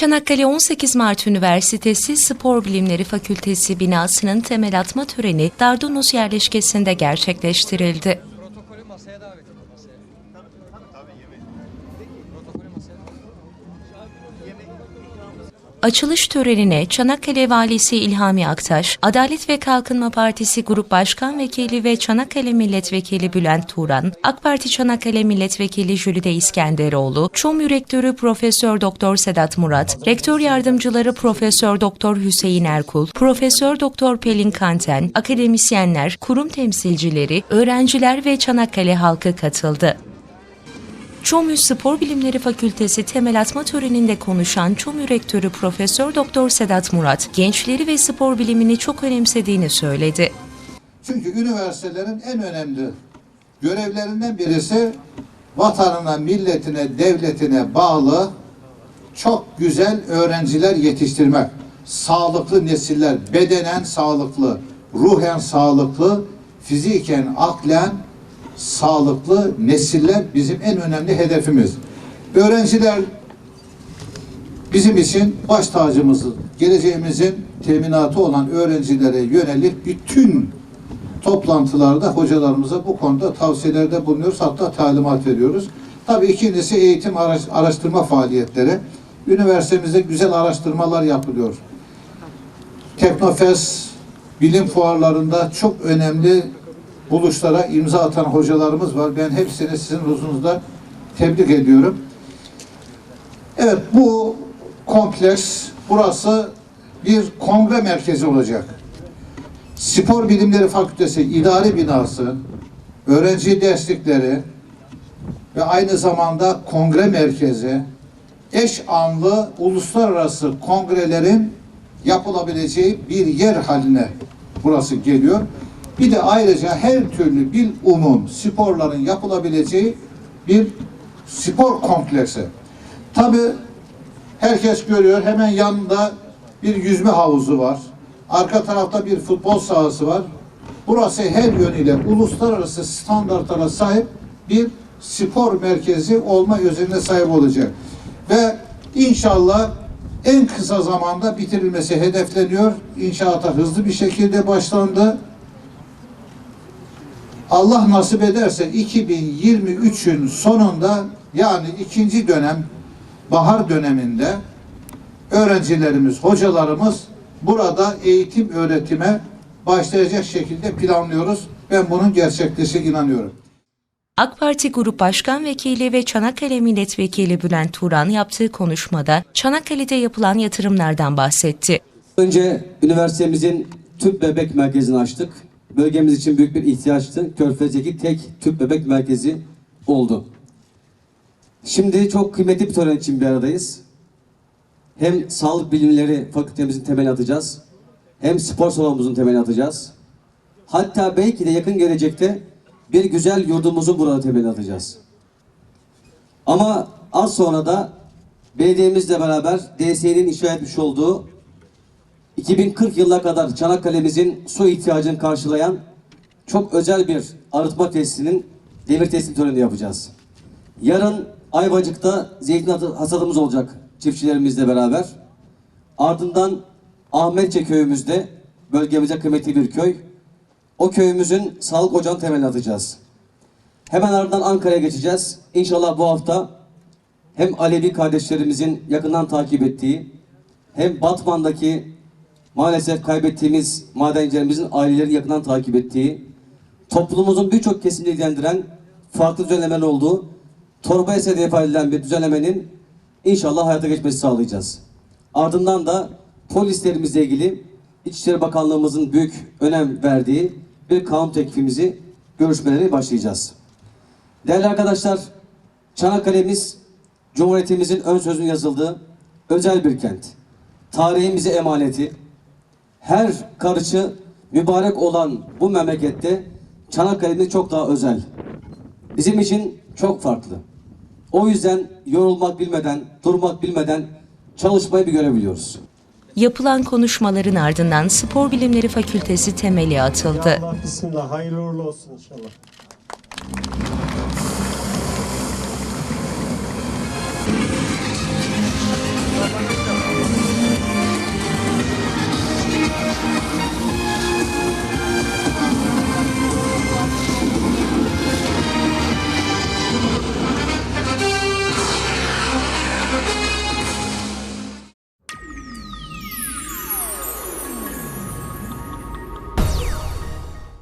Çanakkale 18 Mart Üniversitesi Spor Bilimleri Fakültesi binasının temel atma töreni Dardanus yerleşkesinde gerçekleştirildi. Protokolü masaya davet edin Açılış törenine Çanakkale Valisi İlhami Aktaş, Adalet ve Kalkınma Partisi Grup Başkan Vekili ve Çanakkale Milletvekili Bülent Turan, AK Parti Çanakkale Milletvekili Jülide İskenderoğlu, ÇOM Rektörü Profesör Doktor Sedat Murat, Rektör Yardımcıları Profesör Doktor Hüseyin Erkul, Profesör Doktor Pelin Kanten, akademisyenler, kurum temsilcileri, öğrenciler ve Çanakkale halkı katıldı. ÇOMÜ Spor Bilimleri Fakültesi temel atma töreninde konuşan ÇOMÜ Rektörü Profesör Doktor Sedat Murat, gençleri ve spor bilimini çok önemsediğini söyledi. Çünkü üniversitelerin en önemli görevlerinden birisi vatanına, milletine, devletine bağlı çok güzel öğrenciler yetiştirmek. Sağlıklı nesiller, bedenen sağlıklı, ruhen sağlıklı, fiziken, aklen sağlıklı nesiller bizim en önemli hedefimiz. Öğrenciler bizim için baş tacımızı, geleceğimizin teminatı olan öğrencilere yönelik bütün toplantılarda hocalarımıza bu konuda tavsiyelerde bulunuyoruz. Hatta talimat veriyoruz. Tabii ikincisi eğitim araş- araştırma faaliyetleri. Üniversitemizde güzel araştırmalar yapılıyor. Teknofest, bilim fuarlarında çok önemli buluşlara imza atan hocalarımız var. Ben hepsini sizin huzurunuzda tebrik ediyorum. Evet bu kompleks burası bir kongre merkezi olacak. Spor Bilimleri Fakültesi idari binası, öğrenci destekleri ve aynı zamanda kongre merkezi, eş anlı uluslararası kongrelerin yapılabileceği bir yer haline burası geliyor. Bir de ayrıca her türlü bil umum sporların yapılabileceği bir spor kompleksi. Tabi herkes görüyor hemen yanında bir yüzme havuzu var. Arka tarafta bir futbol sahası var. Burası her yönüyle uluslararası standartlara sahip bir spor merkezi olma özelliğine sahip olacak. Ve inşallah en kısa zamanda bitirilmesi hedefleniyor. İnşaata hızlı bir şekilde başlandı. Allah nasip ederse 2023'ün sonunda yani ikinci dönem bahar döneminde öğrencilerimiz, hocalarımız burada eğitim öğretime başlayacak şekilde planlıyoruz. Ben bunun gerçekleşe inanıyorum. AK Parti Grup Başkan Vekili ve Çanakkale Milletvekili Bülent Turan yaptığı konuşmada Çanakkale'de yapılan yatırımlardan bahsetti. Önce üniversitemizin tüp bebek merkezini açtık. Bölgemiz için büyük bir ihtiyaçtı. Körfez'deki tek tüp bebek merkezi oldu. Şimdi çok kıymetli bir tören için bir aradayız. Hem sağlık bilimleri fakültemizin temelini atacağız. Hem spor salonumuzun temelini atacağız. Hatta belki de yakın gelecekte bir güzel yurdumuzun burada temelini atacağız. Ama az sonra da belediyemizle beraber DSE'nin inşa etmiş olduğu 2040 yılına kadar Çanakkale'mizin su ihtiyacını karşılayan çok özel bir arıtma tesisinin demir teslim töreni yapacağız. Yarın Ayvacık'ta zeytin hasadımız olacak çiftçilerimizle beraber. Ardından Ahmetçe köyümüzde bölgemize kıymetli bir köy. O köyümüzün sağlık ocağının temelini atacağız. Hemen ardından Ankara'ya geçeceğiz. İnşallah bu hafta hem Alevi kardeşlerimizin yakından takip ettiği hem Batman'daki maalesef kaybettiğimiz madencilerimizin ailelerini yakından takip ettiği toplumumuzun birçok kesimini ilgilendiren farklı düzenlemeler olduğu torba eserde ifade bir düzenlemenin inşallah hayata geçmesi sağlayacağız. Ardından da polislerimizle ilgili İçişleri Bakanlığımızın büyük önem verdiği bir kanun teklifimizi görüşmeleri başlayacağız. Değerli arkadaşlar, Çanakkale'miz Cumhuriyetimizin ön sözünün yazıldığı özel bir kent. Tarihimize emaneti, her karışı mübarek olan bu memlekette Çanakkale'miz çok daha özel. Bizim için çok farklı. O yüzden yorulmak bilmeden, durmak bilmeden çalışmayı bir görebiliyoruz. Yapılan konuşmaların ardından Spor Bilimleri Fakültesi temeli atıldı. Allah bismillah hayırlı uğurlu olsun inşallah.